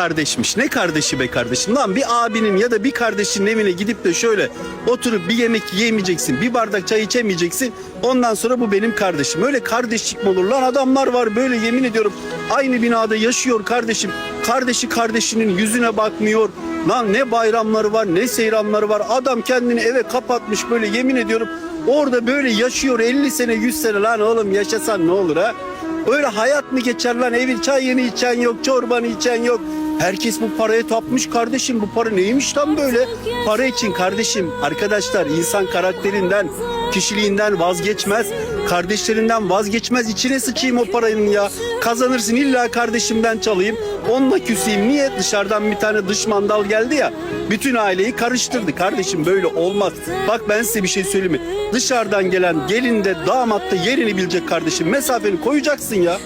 kardeşmiş. Ne kardeşi be kardeşim? Lan bir abinin ya da bir kardeşinin evine gidip de şöyle oturup bir yemek yiyemeyeceksin. Bir bardak çay içemeyeceksin. Ondan sonra bu benim kardeşim. Öyle kardeşlik mi olur? Lan adamlar var böyle yemin ediyorum. Aynı binada yaşıyor kardeşim. Kardeşi kardeşinin yüzüne bakmıyor. Lan ne bayramları var ne seyranları var. Adam kendini eve kapatmış böyle yemin ediyorum. Orada böyle yaşıyor 50 sene 100 sene lan oğlum yaşasan ne olur ha? Öyle hayat mı geçer lan evin çayını içen yok çorbanı içen yok. Herkes bu paraya tapmış kardeşim bu para neymiş lan böyle? Para için kardeşim arkadaşlar insan karakterinden kişiliğinden vazgeçmez. Kardeşlerinden vazgeçmez içine sıçayım o paranın ya. Kazanırsın illa kardeşimden çalayım. Onunla küseyim. Niye dışarıdan bir tane dış mandal geldi ya. Bütün aileyi karıştırdı. Kardeşim böyle olmaz. Bak ben size bir şey söyleyeyim mi? Dışarıdan gelen gelin de damat da yerini bilecek kardeşim. Mesafeni koyacaksın ya.